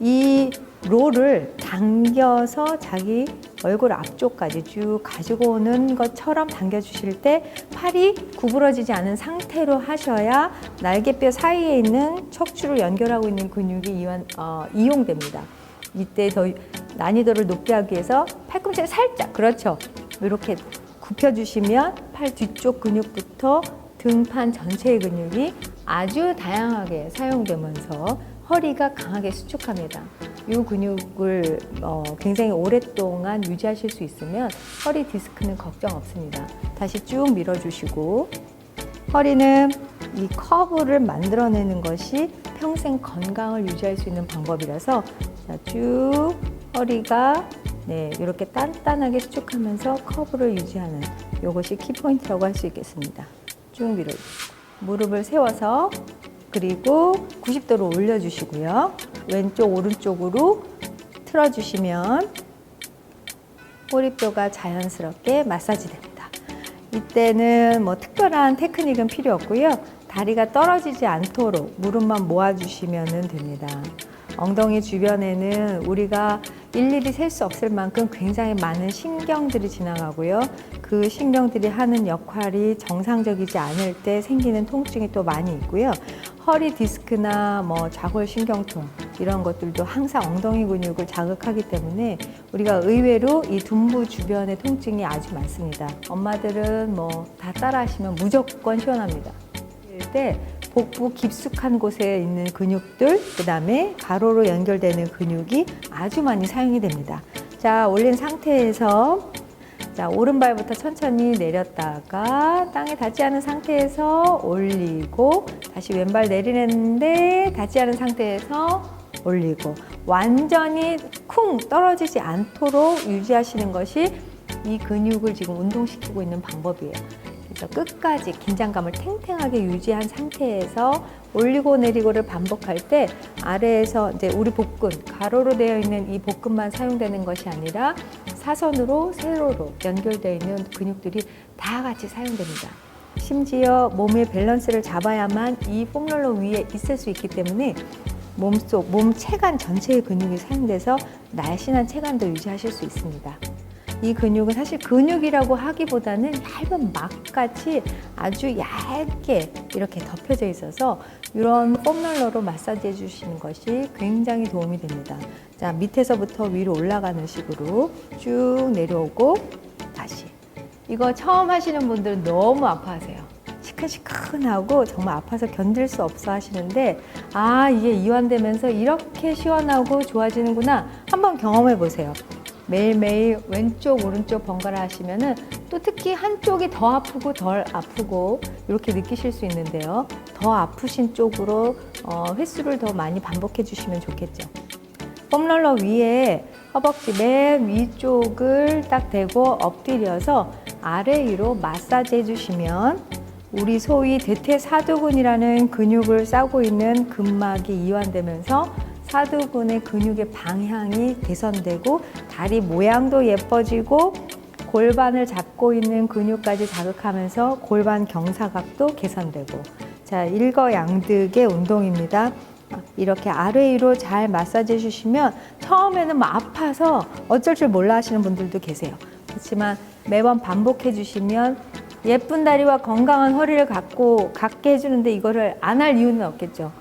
이 롤을 당겨서 자기 얼굴 앞쪽까지 쭉 가지고 오는 것처럼 당겨주실 때 팔이 구부러지지 않은 상태로 하셔야 날개뼈 사이에 있는 척추를 연결하고 있는 근육이 이완, 어, 이용됩니다. 이때 더 난이도를 높게 하기 위해서 팔꿈치를 살짝 그렇죠. 이렇게 굽혀주시면 팔 뒤쪽 근육부터 등판 전체의 근육이 아주 다양하게 사용되면서 허리가 강하게 수축합니다. 이 근육을 어, 굉장히 오랫동안 유지하실 수 있으면 허리 디스크는 걱정 없습니다. 다시 쭉 밀어주시고 허리는 이 커브를 만들어내는 것이 평생 건강을 유지할 수 있는 방법이라서 자, 쭉 허리가 네, 이렇게 단단하게 수축하면서 커브를 유지하는 이것이 키포인트라고 할 수 있겠습니다. 쭉 밀어주시고 무릎을 세워서 그리고 90도로 올려주시고요. 왼쪽 오른쪽으로 틀어주시면 꼬리뼈가 자연스럽게 마사지 됩니다. 이때는 뭐 특별한 테크닉은 필요 없고요. 다리가 떨어지지 않도록 무릎만 모아주시면 됩니다. 엉덩이 주변에는 우리가 일일이 셀 수 없을 만큼 굉장히 많은 신경들이 지나가고요. 그 신경들이 하는 역할이 정상적이지 않을 때 생기는 통증이 또 많이 있고요. 허리 디스크나 뭐 좌골 신경통 이런 것들도 항상 엉덩이 근육을 자극하기 때문에 우리가 의외로 이 둔부 주변의 통증이 아주 많습니다. 엄마들은 뭐 다 따라 하시면 무조건 시원합니다. 때 복부 깊숙한 곳에 있는 근육들, 그 다음에 가로로 연결되는 근육이 아주 많이 사용이 됩니다. 자, 올린 상태에서 자, 오른발부터 천천히 내렸다가 땅에 닿지 않은 상태에서 올리고 다시 왼발 내리는데 닿지 않은 상태에서 올리고 완전히 쿵 떨어지지 않도록 유지하시는 것이 이 근육을 지금 운동시키고 있는 방법이에요. 그래서 끝까지 긴장감을 탱탱하게 유지한 상태에서 올리고 내리고를 반복할 때 아래에서 이제 우리 복근 가로로 되어 있는 이 복근만 사용되는 것이 아니라 사선으로 세로로 연결되어 있는 근육들이 다 같이 사용됩니다. 심지어 몸의 밸런스를 잡아야만 이 폼롤러 위에 있을 수 있기 때문에 몸속 몸 체관 전체의 근육이 사용돼서 날씬한 체관도 유지하실 수 있습니다. 이 근육은 사실 근육이라고 하기보다는 얇은 막같이 아주 얇게 이렇게 덮여져 있어서 이런 폼롤러로 마사지 해주시는 것이 굉장히 도움이 됩니다. 자, 밑에서부터 위로 올라가는 식으로 쭉 내려오고 다시. 이거 처음 하시는 분들은 너무 아파하세요. 시큰시큰하고 정말 아파서 견딜 수 없어 하시는데 아 이게 이완되면서 이렇게 시원하고 좋아지는구나 한번 경험해 보세요. 매일매일 왼쪽 오른쪽 번갈아 하시면은 또 특히 한쪽이 더 아프고 덜 아프고 이렇게 느끼실 수 있는데요. 더 아프신 쪽으로 어, 횟수를 더 많이 반복해 주시면 좋겠죠. 폼롤러 위에 허벅지 맨 위쪽을 딱 대고 엎드려서 아래 위로 마사지 해주시면 우리 소위 대퇴사두근이라는 근육을 싸고 있는 근막이 이완되면서 사두근의 근육의 방향이 개선되고 다리 모양도 예뻐지고 골반을 잡고 있는 근육까지 자극하면서 골반 경사각도 개선되고 자 일거양득의 운동입니다. 이렇게 아래 위로 잘 마사지 해주시면 처음에는 뭐 아파서 어쩔 줄 몰라 하시는 분들도 계세요. 그렇지만 매번 반복해 주시면 예쁜 다리와 건강한 허리를 갖고 갖게 해주는데 이거를 안 할 이유는 없겠죠.